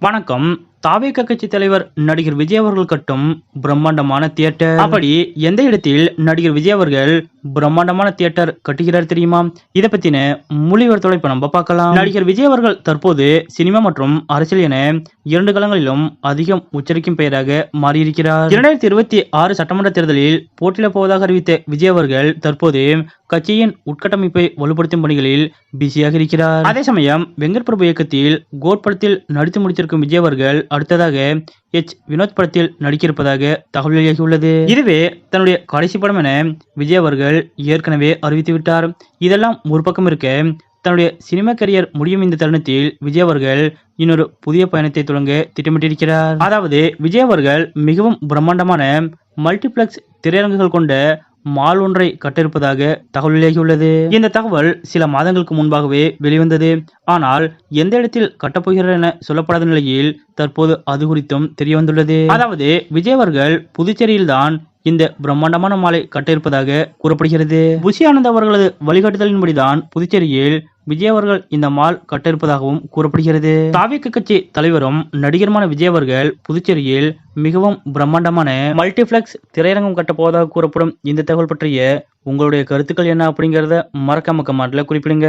வணக்கம். தாவேக கட்சி தலைவர் நடிகர் விஜய் அவர்கள் கட்டும் பிரம்மாண்டமான தியேட்டர். அப்படி எந்த இடத்தில் நடிகர் விஜய் அவர்கள் பிரம்மாண்டமான தியேட்டர் கட்டுகிறார் தெரியுமா? இதை பத்தின முழிவர் இப்ப நம்ம பார்க்கலாம். நடிகர் விஜய் அவர்கள் தற்போது சினிமா மற்றும் அரசியல் என இரண்டு களங்களிலும் அதிகம் உச்சரிக்கும் பெயராக மாறியிருக்கிறார். இரண்டாயிரத்தி இருபத்தி ஆறு சட்டமன்ற தேர்தலில் போட்டியிடப் போவதாக அறிவித்த விஜய் அவர்கள் தற்போது கட்சியின் உட்கட்டமைப்பை வலுப்படுத்தும் பணிகளில் பிஸியாக இருக்கிறார். அதே சமயம் வெங்கட் பிரபு இயக்கத்தில் கோட்படத்தில் நடித்து முடித்திருக்கும் விஜய் அவர்கள் அடுத்ததாக எச். வினோத் படத்தில் நடிக்கிருப்பதாக தகவல் வெளியாகியுள்ளது. இதுவே தன்னுடைய கடைசி படம் என விஜய் அவர்கள் ஏற்கனவே அறிவித்து விட்டார். இதெல்லாம் ஒரு பக்கம் இருக்க தன்னுடைய சினிமா கரியர் முடியும் இந்த தருணத்தில் விஜய் அவர்கள் இன்னொரு புதிய பயணத்தை தொடங்க திட்டமிட்டிருக்கிறார். அதாவது விஜய் அவர்கள் மிகவும் பிரம்மாண்டமான மல்டிபிளக்ஸ் திரையரங்குகள் கொண்ட மால் ஒன்றை கட்டிருப்பதாக தகவல் வெளியாகியுள்ளது இந்த தகவல் சில மாதங்களுக்கு முன்பாகவே வெளிவந்தது. ஆனால் எந்த இடத்தில் கட்டப்போகிறார் என சொல்லப்படாத நிலையில் தற்போது அது குறித்தும் தெரிய வந்துள்ளது அதாவது விஜய் அவர்கள் புதுச்சேரியில்தான் இந்த பிரம்மாண்டமான மாலை கட்டியிருப்பதாக கூறப்படுகிறது. புஷி ஆனந்த் அவர்களது வழிகாட்டுதலின்படிதான் புதுச்சேரியில் விஜய் அவர்கள் இந்த மால் கட்டிருப்பதாகவும் கூறப்படுகிறது. தாவிக கட்சி தலைவரும் நடிகருமான விஜய் அவர்கள் புதுச்சேரியில் மிகவும் பிரம்மாண்டமான மல்டிபிளெக்ஸ் திரையரங்கம் கட்டப்போவதாக கூறப்படும் இந்த தகவல் பற்றிய உங்களுடைய கருத்துக்கள் என்ன அப்படிங்கறத மறக்காம கமெண்ட்ல குறிப்பிடுங்க.